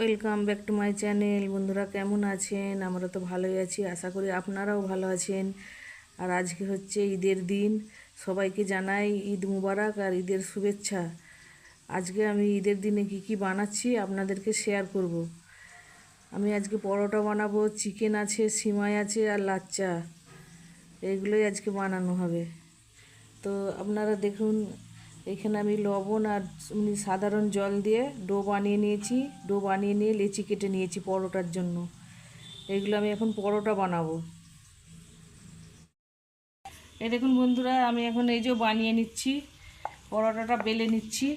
Welcome back to my channel বন্ধুরা, কেমন আছেন? আমরা তো ভালোই আছি, আশা করি আপনারাও ভালো আছেন। আর আজকে হচ্ছে ঈদের দিন। সবাইকে জানাই ঈদ মুবারক আর ঈদের শুভেচ্ছা। আজকে আমি ঈদের দিনে কি কি বানাচ্ছি আপনাদেরকে শেয়ার করব। আমি আজকে পরোটা বানাবো চিকেন আছে, সিমাই আছে আর লাচ্চা। এইগুলোই আজকে বানানো হবে। তো আপনারা দেখুন এখানে আমি লবণ আর এমনি সাধারণ জল দিয়ে ডো বানিয়ে নিয়েছি। ডো বানিয়ে নিয়ে লেচি কেটে নিয়েছি পরোটার জন্য। এগুলো আমি এখন পরোটা বানাবো। এই দেখুন বন্ধুরা, আমি এখন এই যে বানিয়ে নিচ্ছি, পরোটাটা বেলে নিচ্ছি।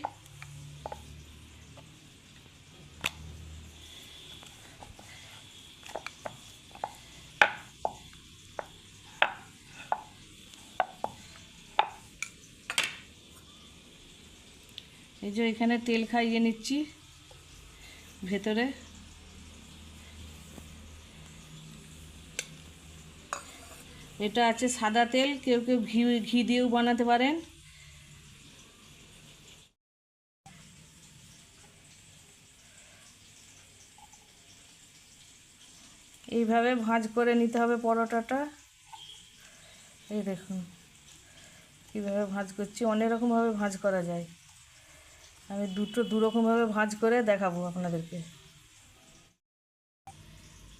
এই যে এখানে তেল খাইয়ে নিচ্ছি, ভেতরে। এটা আছে সাদা তেল, কেউ কেউ ঘি ঘি দিয়েও বানাতে পারেন। এইভাবে ভাঁজ করে নিতে হবে পরোটাটা। এই দেখুন, কীভাবে ভাঁজ করছি, অনেক রকমভাবে ভাঁজ করা যায়। আমি দুটো দুরকমভাবে ভাঁজ করে দেখাবো আপনাদেরকে।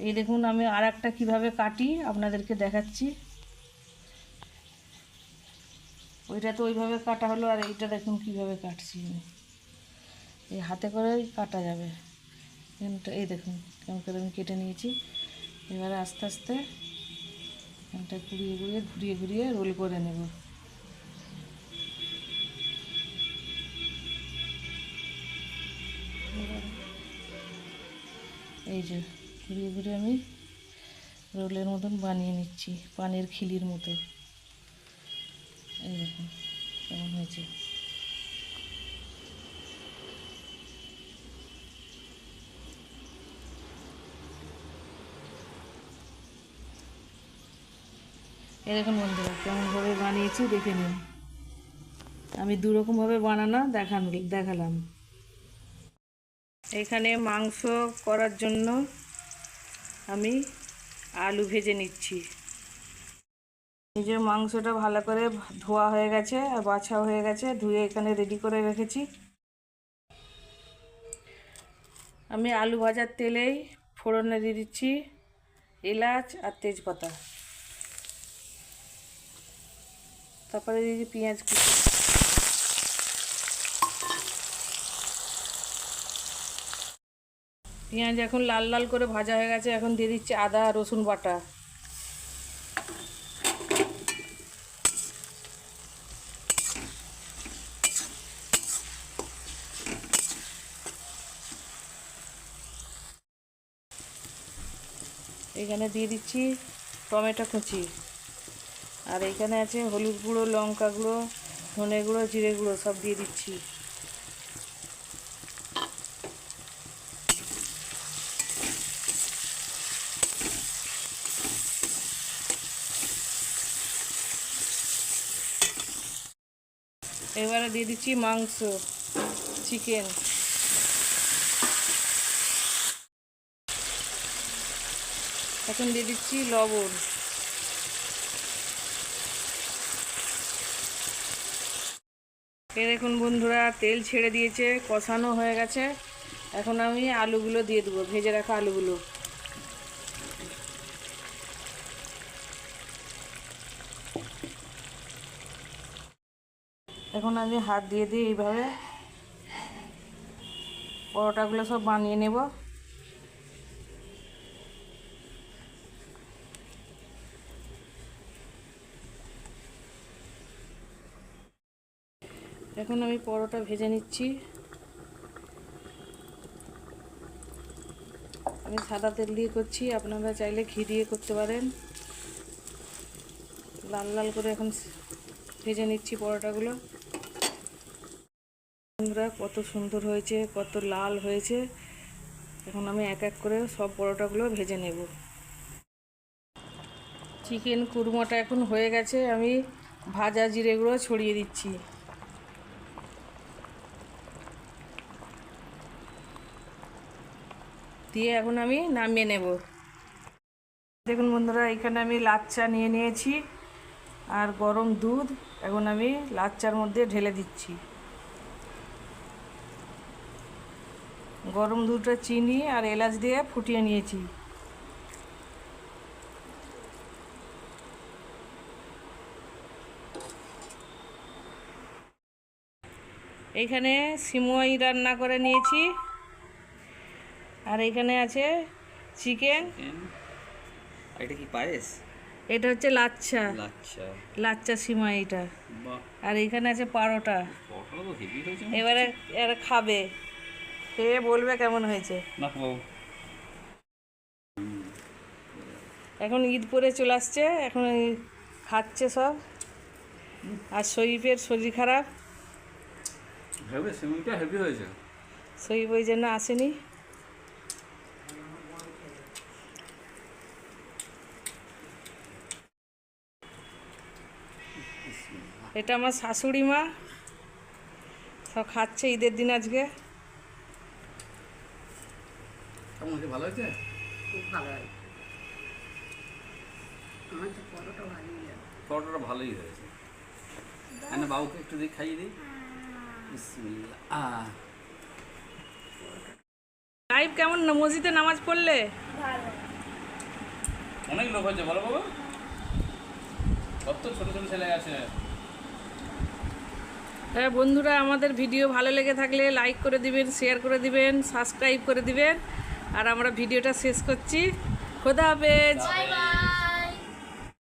এই দেখুন, আমি আর একটা কীভাবে কাটি আপনাদেরকে দেখাচ্ছি। ওইটা তো ওইভাবে কাটা হলো, আর এইটা দেখুন কীভাবে কাটছি এই হাতে করেই কাটা যাবে। এই দেখুন, কেমন করে আমি কেটে নিয়েছি। এবারে আস্তে আস্তে এখানটা ঘুরিয়ে ঘুরিয়ে ঘুরিয়ে ঘুরিয়ে রোল করে নেব। এই যে ঘুরিয়ে ঘুরিয়ে আমি রোলের মতন বানিয়ে নিচ্ছি, পানের খিলির মতো। এই দেখুন কেমন হয়েছে। এরকম বন্ধুরা, কেমনভাবে বানিয়েছি দেখে নিন। আমি দুরকমভাবে বানানো দেখান দেখালাম। এখানে মাংস করার জন্য আমি আলু ভেজে নিচ্ছি। এই যে মাংসটা ভালো করে ধোয়া হয়ে গেছে, আর বাছা হয়ে গেছে, ধুয়ে এখানে রেডি করে রেখেছি। আমি আলু ভাজার তেলেই ফোড়নে দিয়ে দিচ্ছি এলাচ আর তেজপাতা। তারপরে দিয়েছি পেঁয়াজ কুচি। পেঁয়াজ এখন লাল লাল করে ভাজা হয়ে গেছে, এখন দিয়ে দিচ্ছি আদা, রসুন বাটা। এখানে দিয়ে দিচ্ছি টমেটো কুচি। আর এখানে আছে হলুদ গুঁড়ো, লঙ্কা গুঁড়ো, ধনে গুঁড়ো, জিরে গুঁড়ো, সব দিয়ে দিচ্ছি। এবারে দিয়ে দিচ্ছি মাংস, চিকেন। এখন দিয়ে দিচ্ছি লবণ। এ দেখুন বন্ধুরা, তেল ছেড়ে দিয়েছে, কষানো হয়ে গেছে। এখন আমি আলুগুলো দিয়ে দেবো, ভেজে রাখা আলুগুলো। এখন আমি হাত দিয়ে দিয়ে এইভাবে পরোটাগুলো সব বানিয়ে নেব। এখন আমি পরোটা ভেজে নিচ্ছি। আমি সাদা তেল দিয়ে করছি, আপনারা চাইলে ঘি দিয়ে করতে পারেন। লাল লাল করে এখন ভেজে নিচ্ছি পরোটাগুলো। বন্ধুরা, কত সুন্দর হয়েছে, কত লাল হয়েছে। এখন আমি এক এক করে সব পরোটাগুলো ভেজে নেব। চিকেন কুরমাটা এখন হয়ে গেছে, আমি ভাজা জিরেগুলো ছড়িয়ে দিচ্ছি। দিয়ে এখন আমি নামিয়ে নেব। দেখুন বন্ধুরা, এখানে আমি লাল চা নিয়ে নিয়েছি, আর গরম দুধ এখন আমি লাচ্চার মধ্যে ঢেলে দিচ্ছি। গরম দুধটা চিনি আর এলাচ দিয়ে ফুটিয়ে নিয়েছি। এইখানে সিমুই রান্না করে নিয়েছি। আর এখানে আছে চিকেন। এটা কি পায়েস? এটা হচ্ছে লাচ্ছা। আচ্ছা লাচ্চা সিমাই এটা আর এখানে আছে পারোটা। এবারে এরা খাবে। খেয়ে বলবে কেমন হয়েছে? এখন ঈদ পরে চলে আসছে এখন খাচ্ছে সব। আর শরীফের শরীর খারাপ। শরীফ ওই জন্য আসেনি। এটা আমার শাশুড়ি মা। সব খাচ্ছে ঈদের দিন আজকে। কেমন হয়েছে ভালো হয়েছে খুব ভালো আমার তো পরোটা ভালোই লাগে। পরোটাটা ভালোই হয়েছে। না বাবুকে একটু দিয়ে খাইয়ে দিই। বিসমিল্লাহ। লাইভ কেমন না? মসজিদে নামাজ পড়লে? অনেক লোক হয়েছে বলো বাবা। কত ছোট ছোট ছেলে আছে। হ্যাঁ বন্ধুরা আমাদের ভিডিও ভালো লেগে থাকলে লাইক করে দিবেন শেয়ার করে দিবেন সাবস্ক্রাইব করে দিবেন। আর আমরা ভিডিওটা শেষ করছি। খোদা হাফেজ।